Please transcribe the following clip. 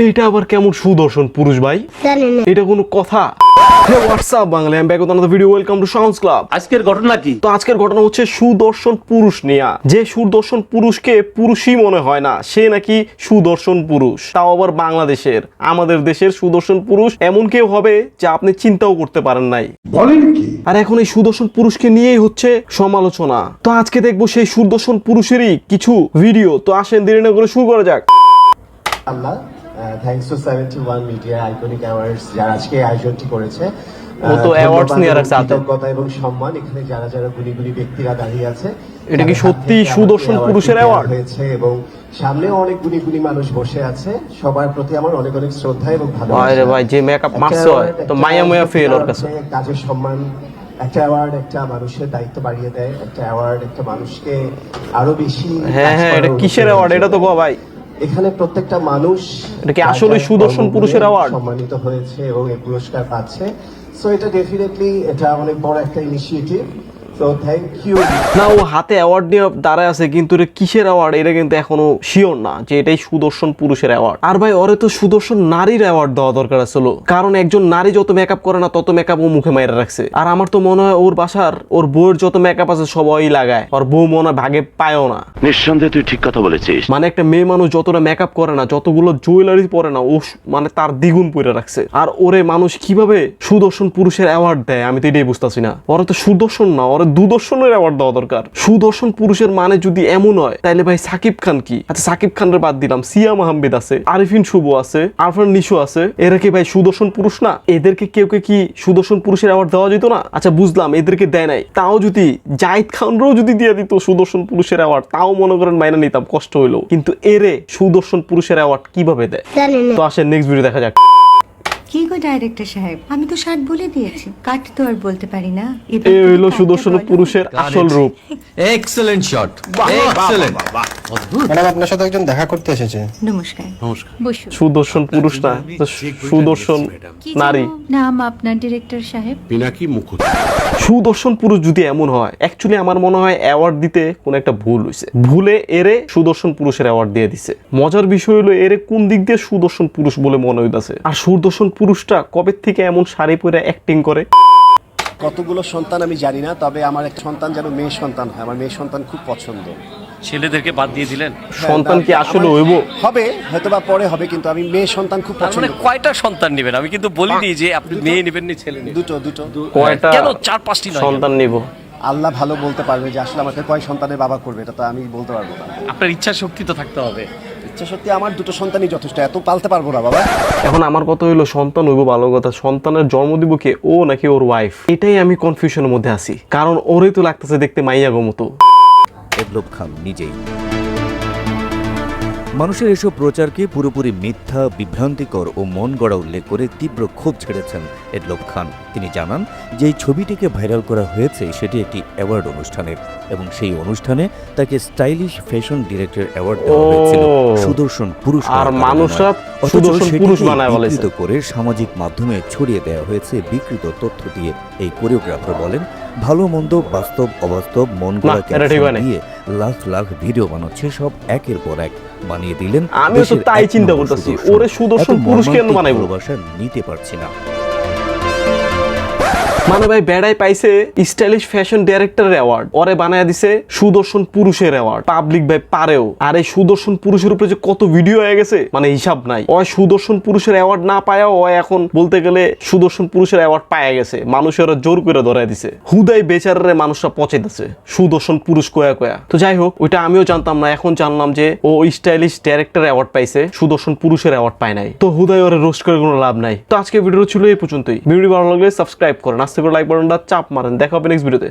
এইটা আবার কেমন সুদর্শন পুরুষ ভাই? এটা কোনো কথা? হোয়াটসঅ্যাপ বাংলা আমি back with video welcome to sounds club আজকের ঘটনা কি? তো আজকের ঘটনা হচ্ছে সুদর্শন পুরুষ নিয়া। যে সুদর্শন পুরুষকে পুরুষই মনে হয় না সে নাকি সুদর্শন পুরুষ। তাও আবার বাংলাদেশের। আমাদের দেশের সুদর্শন পুরুষ এমন কেউ হবে যা আপনি চিন্তাও করতে পারেন নাই। আর এখন এই সুদর্শন পুরুষকে নিয়েই হচ্ছে সমালোচনা। তো আজকে দেখব সেই সুদর্শন পুরুষেরই কিছু ভিডিও তো আসেন দেরি না করে শুরু করা যাক। আল্লাহ thanks to seventy one media iconic awards যারা আজকে আয়োজনটি করেছে ও তো আহ, নিয়ে রাখছে কৃতজ্ঞতা এবং সম্মান। এখানে যারা যারা গুণী গুণী ব্যক্তিরা দাঁড়িয়ে আছে এটা কি সত্যি সুদর্শন পুরুষের দেওয়া হয়েছে এবং সামনেও অনেক গুণী গুণী মানুষ বসে আছে। সবার প্রতি আমার অনেক অনেক শ্রদ্ধা এবং ভালোবাসা। ভাই ভাই, যে makeup মারছে তো মায়া মায়া feel ওর কাছে। কাজের সম্মান একটা অ্যাওয়ার্ড একটা মানুষের দায়িত্ব বাড়িয়ে দেয় একটা অ্যাওয়ার্ড একটা মানুষকে আরও বেশি হ্যাঁ হ্যাঁ এটা কিসের অ্যাওয়ার্ড এটা তো গো ভাই। এখানে প্রত্যেকটা মানুষ এটা কি আসলে সুদর্শন পুরুষের অ্যাওয়ার্ড সম্মানিত হয়েছে এবং এই পুরস্কার পাচ্ছে। সো এটা ডেফিনেটলি এটা অনেক বড় একটা ইনিশিয়েটিভ সো থ্যাংক ইউ না ও হাতে অ্যাওয়ার্ড নিয়ে দাঁড়ায় আছে কিন্তু এটা কিসের অ্যাওয়ার্ড এটা কিন্তু এখনও শিওর না যে এটাই সুদর্শন পুরুষের অ্যাওয়ার্ড আর ভাই ওরে তো সুদর্শন নারীর অ্যাওয়ার্ড দেওয়া দরকার ছিল কারণ একজন নারী যত মেকআপ করে না তত মেকআপ ও মুখে মাইরা রাখছে। আর আমার তো মনে হয় ওর বাসার ওর বউয়ের যত মেকআপ আছে সবাই লাগায়। আর বউ মনে হয় ভাগে পায়ও না। নিঃসন্দেহে তুই ঠিক কথা বলেছিস। মানে একটা মেয়ে মানুষ যতটা মেকআপ করে না যতগুলো জুয়েলারি পরে না ও মানে তার দ্বিগুণ পরে রাখছে। আর ওরে মানুষ কীভাবে সুদর্শন পুরুষের অ্যাওয়ার্ড দেয় আমি তো এটাই বুঝতেছি না। ওরা তো সুদর্শন না ওরা দুদর্শনের অ্যাওয়ার্ড দেওয়া দরকার। সুদর্শন পুরুষের মানে যদি এমন হয় তাহলে ভাই সাকিব খান কি? আচ্ছা সাকিব খানের বাদ দিলাম সিয়াম আহমেদ আছে আরিফিন শুভ আছে আরফান নিশো আছে এরা কি ভাই সুদর্শন পুরুষ না? এদেরকে কেউ কে কি সুদর্শন পুরুষের অ্যাওয়ার্ড দেওয়া যেত না? আচ্ছা বুঝলাম এদেরকে দেয় নাই। তাও যদি জাহিদ খানরাও যদি দিয়ে দিত সুদর্শন পুরুষের অ্যাওয়ার্ড তাও মনে করেন মাইনা নিতাম কষ্ট হইল। কিন্তু এরে সুদর্শন পুরুষের অ্যাওয়ার্ড কীভাবে দেয়? তো আসেন নেক্সট ভিডিও দেখা যাক। কি গো ডাইরেক্টর সাহেব? আমি তো ষাট বলে দিয়েছি। কাট তো আর বলতে পারি না। এ হইল সুদর্শন পুরুষের আসল রূপ। এক্সেলেন্ট শট এক্সেলেন্ট ম্যাডাম আপনার সাথে একজন দেখা করতে এসেছে। নমস্কার। বসুন। সুদর্শন পুরুষ না সুদর্শন নারী। নাম আপনার ডিরেক্টর সাহেব? পিনাকি মুখোপাধ্যায়। সুদর্শন পুরুষ যদি এমন হয় অ্যাকচুয়ালি আমার মনে হয় অ্যাওয়ার্ড দিতে কোন একটা ভুল হয়েছে ভুলে এরে সুদর্শন পুরুষের অ্যাওয়ার্ড দিয়ে দিছে। মজার বিষয় হলো এরে কোন দিক দিয়ে সুদর্শন পুরুষ বলে মনে হইতাছে? আর সুদর্শন পুরুষটা কবে থেকে এমন শাড়ি পরে অ্যাক্টিং করে? কতগুলো সন্তান আমি জানি না তবে আমার এক সন্তান যেন মেয়ে সন্তান হয়। আমার মেয়ে সন্তান খুব পছন্দ। ছেলেদেরকে বাদ দিয়ে দিলেন? সন্তান কি আসলে হইব হবে হয়তো বা পরে হবে কিন্তু আমি মেয়ে সন্তান খুব পছন্দ মানে কয়টা সন্তান নেবেন? আমি কিন্তু বলিনি যে আপনি মেয়ে নেবেন নি ছেলে নেবেন। দুটো দুটো। কয়টা কেন চার পাঁচটি নয়? সন্তান নেব? আল্লাহ ভালো বলতে পারবে যে আসলে আমাকে কয় সন্তানের বাবা করবে এটা তো আমি বলতে পারব না। আপনার ইচ্ছা শক্তি তো থাকতে হবে। ইচ্ছা সত্যি আমার দুটো সন্তানই যথেষ্ট এত পালতে পারব না বাবা। এখন আমার কথা হইল সন্তান হইব ভালো কথা সন্তানের জন্ম দিব কে? ও নাকি ওর ওয়াইফ এটাই আমি কনফিউশনের মধ্যে আছি কারণ ওরই তো লাগতেছে দেখতে মাইয়া গো মতো। এডলব খান নিজেই মানুষের এসব প্রচারকে পুরোপুরি মিথ্যা বিভ্রান্তিকর ও মন গড়া উল্লেখ করে তীব্র ক্ষোভ ছেড়েছেন এডলব খান তিনি জানান যে এই ছবিটিকে ভাইরাল করা হয়েছে সেটি একটি অ্যাওয়ার্ড অনুষ্ঠানের এবং সেই অনুষ্ঠানে তাকে স্টাইলিশ ফ্যাশন ডিরেক্টর অ্যাওয়ার্ড দেওয়া হয়েছিল সুদর্শন পুরুষ আর মানুষরা কারণে নয়। অথচ সুদর্শন পুরুষ বানায় বলেছে। করে সামাজিক মাধ্যমে ছড়িয়ে দেওয়া হয়েছে বিকৃত তথ্য দিয়ে এই কোরিওগ্রাফার বলেন ভালো মন্দ বাস্তব অবাস্তব মন গড়া। দিয়ে লাখ লাখ ভিডিও বানাচ্ছে সব একের পর এক বানিয়ে দিলেন আমি তো তাই চিন্তা করতেছি। ওরে সুদর্শন পুরুষ কেন বানাইবো? নিতে পারছি না মানে ভাই বেড়াই পাইছে স্টাইলিশ ফ্যাশন ডাইরেক্টরের অ্যাওয়ার্ড ওরে বানায় দিছে সুদর্শন পুরুষের অ্যাওয়ার্ড পাবলিক ভাই পারেও। আর এই সুদর্শন পুরুষের উপরে যে কত ভিডিও হয়ে গেছে মানে হিসাব নাই। ওই সুদর্শন পুরুষের অ্যাওয়ার্ড না পায়াও ও এখন বলতে গেলে সুদর্শন পুরুষের অ্যাওয়ার্ড পায়া গেছে। মানুষের জোর করে ধরাই দিছে। হুদাই বেচারে মানুষরা পচাইতেছে। সুদর্শন পুরুষ কয়া কয়া। তো যাই হোক, ওইটা আমিও জানতাম না। এখন জানলাম যে ও স্টাইলিশ ডাইরেক্টর অ্যাওয়ার্ড পাইছে, সুদর্শন পুরুষের অ্যাওয়ার্ড পায় নাই। তো হুদাই ওরে রোস্ট করে কোনো লাভ নাই। তো আজকে ভিডিও ছিল এই পর্যন্তই। ভিডিও ভালো লাগলে সাবস্ক্রাইব করেন আস্তে করে লাইক বাটনটা চাপ মারেন। দেখা হবে নেক্সট ভিডিওতে